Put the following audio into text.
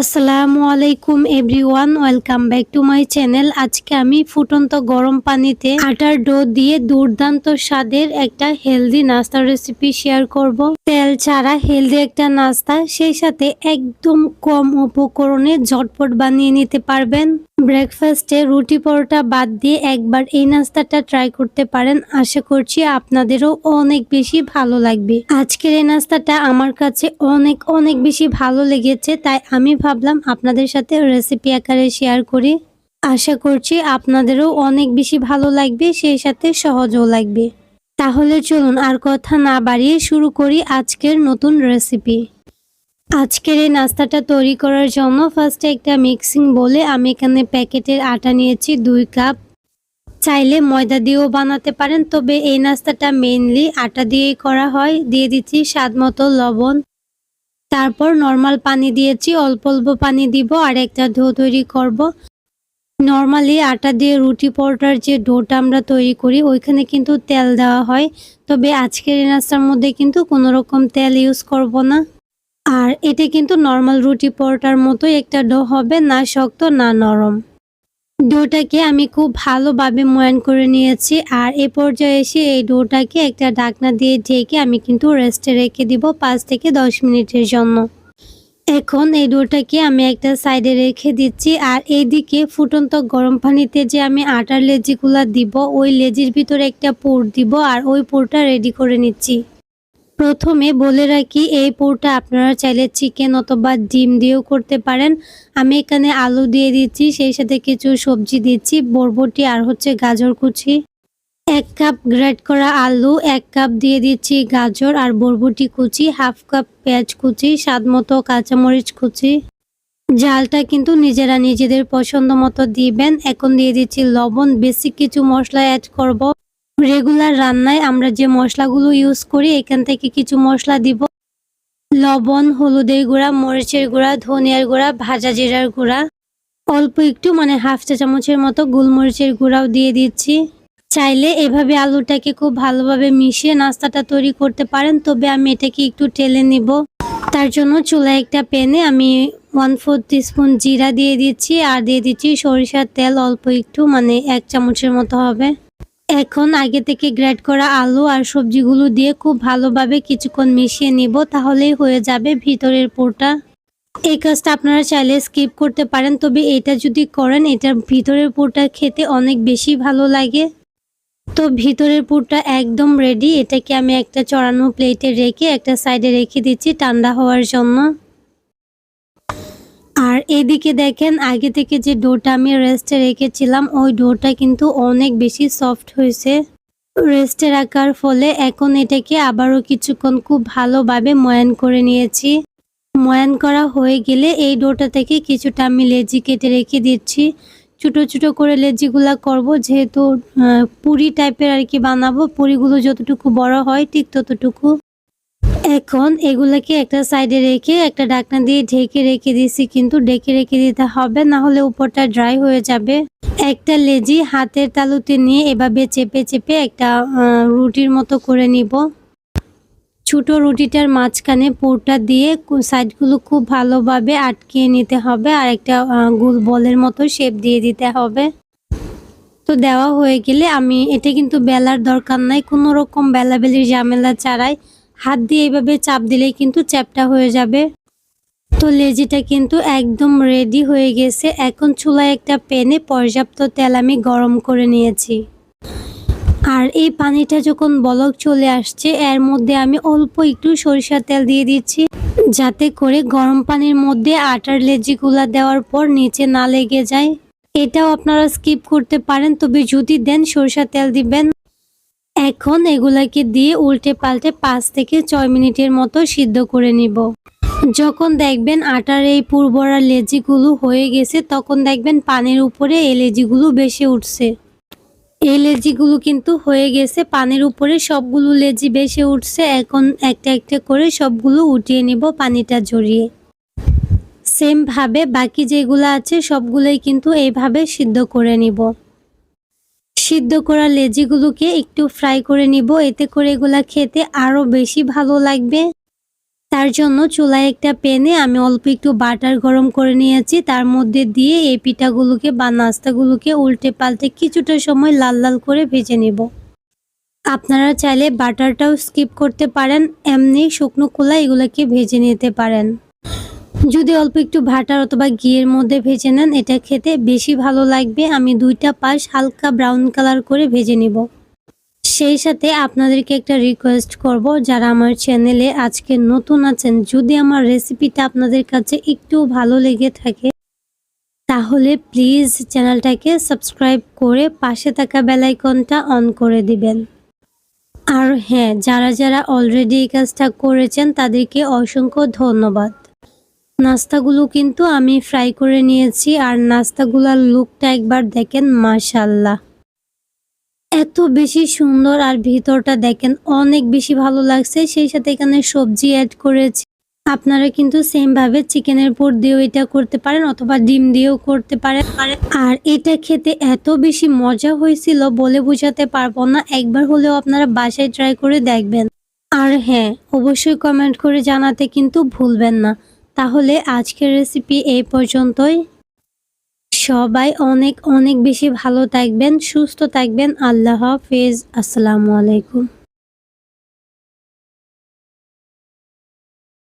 আসসালামু আলাইকুম everyone, welcome back to my channel. আজকে আমি ফুটন্ত গরম পানিতে আটার ডো দিয়ে দুর্দান্ত স্বাদের একটা হেলদি নাস্তার রেসিপি শেয়ার করব। তেল ছাড়া হেলদি একটা নাস্তা, সেই সাথে একদম কম উপকরণে ঝটপট বানিয়ে নিতে পারবেন। ব্রেকফাস্টে রুটি পরোটা বাদ দিয়ে একবার এই নাস্তাটা ট্রাই করতে পারেন। আশা করছি আপনাদেরও অনেক বেশি ভালো লাগবে। আজকের এই নাস্তাটা আমার কাছে অনেক অনেক বেশি ভালো লেগেছে, তাই আমি ভাবলাম আপনাদের সাথে রেসিপি আকারে শেয়ার করি। আশা করছি আপনাদেরও অনেক বেশি ভালো লাগবে, সেই সাথে সহজও লাগবে। তাহলে চলুন আর কথা না বাড়িয়ে শুরু করি আজকের নতুন রেসিপি আজকের এই নাস্তাটা তৈরি করার জন্য ফার্স্টে একটা মিক্সিং বলে আমি এখানে প্যাকেটের আটা নিয়েছি, দুই কাপ চাইলে ময়দা দিয়েও বানাতে পারেন, তবে এই নাস্তাটা মেইনলি আটা দিয়েই করা হয়। দিয়ে দিচ্ছি স্বাদ মতো লবণ। তারপর নর্মাল পানি দিয়েছি, অল্প অল্প পানি দিব আর একটা ডো তৈরি করব। নর্মালি আটা দিয়ে রুটি পরোটার যে ডোটা আমরা তৈরি করি, ওইখানে কিন্তু তেল দেওয়া হয়। তবে আজকের এই নাস্তার মধ্যে কিন্তু কোনো রকম তেল ইউজ করব না। আর এটা কিন্তু নর্মাল রুটি পরোটার মতোই একটা ডো হবে, না শক্ত, না নরম। ডোটাকে আমি খুব ভালোভাবে ময়ান করে নিয়েছি আর এ পর্যায়ে এসে এই ডোটাকে একটা ঢাকনা দিয়ে ঢেকে আমি কিন্তু রেস্টে রেখে দিব পাঁচ থেকে দশ মিনিটের জন্য। এখন এই ডোটাকে আমি একটা সাইডে রেখে দিচ্ছি আর এইদিকে ফুটন্ত গরম পানিতে যে আমি আটার লেজিগুলা দিব, ওই লেজির ভিতরে একটা পুর দিব আর ওই পুরটা রেডি করে নিচ্ছি। প্রথমে বলে রাখি, এই পুরটা আপনারা চাইলে চিকেন অথবা ডিম দিয়েও করতে পারেন। আমি এখানে আলু দিয়ে দিচ্ছি, সেই সাথে কিছু সবজি দিচ্ছি, বরবটি আর হচ্ছে গাজর কুচি। এক কাপ গ্রেট করা আলু, এক কাপ দিয়ে দিচ্ছি গাজর আর বরবটি কুচি, হাফ কাপ পেঁয়াজ কুচি, স্বাদ মতো কাঁচামরিচ কুচি। জালটা কিন্তু নিজেরা নিজেদের পছন্দ মতো দিবেন। এখন দিয়ে দিচ্ছি লবণ, বেশি কিছু মশলা অ্যাড করব। রেগুলার রান্নায় আমরা যে মশলাগুলো ইউজ করি, এখান থেকে কিছু মশলা দিব। লবণ, হলুদের গুঁড়া, মরিচের গুঁড়া, ধনিয়ার গুঁড়া, ভাজা জিরার গুঁড়া। অল্প একটু মানে হাফ চা চামচের মতো গোলমরিচের গুঁড়াও দিয়ে দিচ্ছি। চাইলে এভাবে আলুটাকে খুব ভালোভাবে মিশিয়ে নাস্তাটা তৈরি করতে পারেন, তবে আমি এটাকে একটু টেলে নিব। তার জন্য চুলায় একটা প্যানে আমি ওয়ান ফোর স্পুন জিরা দিয়ে দিচ্ছি, আর দিয়ে দিচ্ছি সরিষার তেল অল্প একটু মানে এক চামচের মতো হবে। এখন আগে থেকে গ্রেড করা আলু আর সবজিগুলো দিয়ে খুব ভালোভাবে কিছুক্ষণ মিশিয়ে নিব, তাহলেই হয়ে যাবে ভিতরের পুরটা। এই কাজটা আপনারা চাইলে স্কিপ করতে পারেন, তবে এটা যদি করেন এটার ভিতরের পুরটা খেতে অনেক বেশি ভালো লাগে। তো ভিতরের পুরটা একদম রেডি এটাকে আমি একটা চড়ানো প্লেটে রেখে একটা সাইডে রেখে দিচ্ছি ঠান্ডা হওয়ার জন্য। আর এদিকে দেখেন, আগে থেকে যে ডোটা আমি রেস্টে রেখেছিলাম, ওই ডোটা কিন্তু অনেক বেশি সফট হয়েছে। রেস্টে রাখার ফলে এখন এটাকে আবারও কিছুক্ষণ খুব ভালোভাবে ময়ান করে নিয়েছি। ময়ান করা হয়ে গেলে এই ডোটা থেকে কিছুটা আমি লেজি কেটে রেখে দিচ্ছি। ছোটো ছোটো করে লেজিগুলা করব, যেহেতু পুরি টাইপের আর কি বানাবো। পুরিগুলো যতটুকু বড় হয়, ঠিক ততটুকু এখন এগুলাকে একটা সাইডে রেখে একটা ঢাকনা দিয়ে ঢেকে রেখে দিয়েছি কিন্তু ঢেকে রেখে দিতে হবে, না হলে উপরটা ড্রাই হয়ে যাবে। একটা লেজি হাতের তালুতে নিয়ে এভাবে চেপে চেপে একটা রুটির মতো করে নিব। ছোট রুটিটার মাঝখানে পুরটা দিয়ে সাইডগুলো খুব ভালোভাবে আটকিয়ে নিতে হবে, আর একটা গোল বলের মতো শেপ দিয়ে দিতে হবে। তো দেওয়া হয়ে গেলে আমি, এটা কিন্তু বেলার দরকার নাই, কোনো রকম বেলাবেলির ঝামেলা ছাড়াই হাত দিয়ে এইভাবে চাপ দিলেই কিন্তু চ্যাপটা হয়ে যাবে। তো লেজিটা কিন্তু একদম রেডি হয়ে গেছে। এখন চুলায় একটা প্যানে পর্যাপ্ত তেল আমি গরম করে নিয়েছি। আর এই পানিটা যখন বলক চলে আসছে, এর মধ্যে আমি অল্প একটু সরিষার তেল দিয়ে দিচ্ছি, যাতে করে গরম পানির মধ্যে আটার লেজিগুলা দেওয়ার পর নিচে না লেগে যায়। এটাও আপনারা স্কিপ করতে পারেন, তবে যদি দেন সরিষার তেল দিবেন। এখন এগুলাকে দিয়ে উল্টে পাল্টে পাঁচ থেকে ছয় মিনিটের মতো সিদ্ধ করে নিব। যখন দেখবেন আটার এই পুরবরা লেজিগুলো হয়ে গেছে, তখন দেখবেন পানির উপরে এই লেজিগুলো বেশি উঠছে। এই লেজিগুলো কিন্তু হয়ে গেছে, পানির উপরে সবগুলো লেজি বেশি উঠছে। এখন একটা একটা করে সবগুলো উঠিয়ে নিব পানিটা জড়িয়ে। সেম ভাবে বাকি যেগুলো আছে সবগুলোই কিন্তু এইভাবে সিদ্ধ করে নিব। সিদ্ধ করা লেজিগুলোকে একটু ফ্রাই করে নিব। এতে করে এগুলা খেতে আরও বেশি ভালো লাগবে। তার জন্য চুলায় একটা প্যানে আমি অল্প একটু বাটার গরম করে নিয়েছি। তার মধ্যে দিয়ে এই পিঠাগুলোকে বা নাস্তাগুলোকে উল্টে পাল্টে কিছুটা সময় লাল লাল করে ভেজে নেব। আপনারা চাইলে বাটারটাও স্কিপ করতে পারেন, এমনি শুকনো কোলা এগুলোকে ভেজে নিতে পারেন। যদি অল্প একটু ভাটার অথবা ঘিয়ের মধ্যে ভেজে নেন, এটা খেতে বেশি ভালো লাগবে। আমি দুইটা পাশ হালকা ব্রাউন কালার করে ভেজে নিব। সেই সাথে আপনাদেরকে একটা রিকোয়েস্ট করব, যারা আমার চ্যানেলে আজকে নতুন আছেন, যদি আমার রেসিপিটা আপনাদের কাছে একটু ভালো লেগে থাকে, তাহলে প্লিজ চ্যানেলটাকে সাবস্ক্রাইব করে পাশে থাকা বেলাইকনটা অন করে দিবেন। আর হ্যাঁ যারা যারা অলরেডি এই কাজটা করেছেন, তাদেরকে অসংখ্য ধন্যবাদ। নাস্তাগুলো কিন্তু আমি ফ্রাই করে নিয়েছি, আর নাস্তাগুলোর লুকটা একবার দেখেন মাশাল্লাহ এত বেশি সুন্দর, আর ভিতরটা দেখেন, অনেক বেশি ভালো লাগছে। সেই সাথে এখানে সবজি অ্যাড করেছি। আপনারা কিন্তু সেম ভাবে চিকেনের পর দিয়েও এটা করতে পারেন, অথবা ডিম দিয়েও করতে পারেন। আর এটা খেতে এত বেশি মজা হয়েছিল, বলে বোঝাতে পারব না। একবার হলেও আপনারা বাসায় ট্রাই করে দেখবেন। আর হ্যাঁ অবশ্যই কমেন্ট করে জানাতে কিন্তু ভুলবেন না। তাহলে আজকের রেসিপি এই পর্যন্তই। সবাই অনেক অনেক বেশি ভালো থাকবেন, সুস্থ থাকবেন। আল্লাহ হাফিজ। আসসালামু আলাইকুম।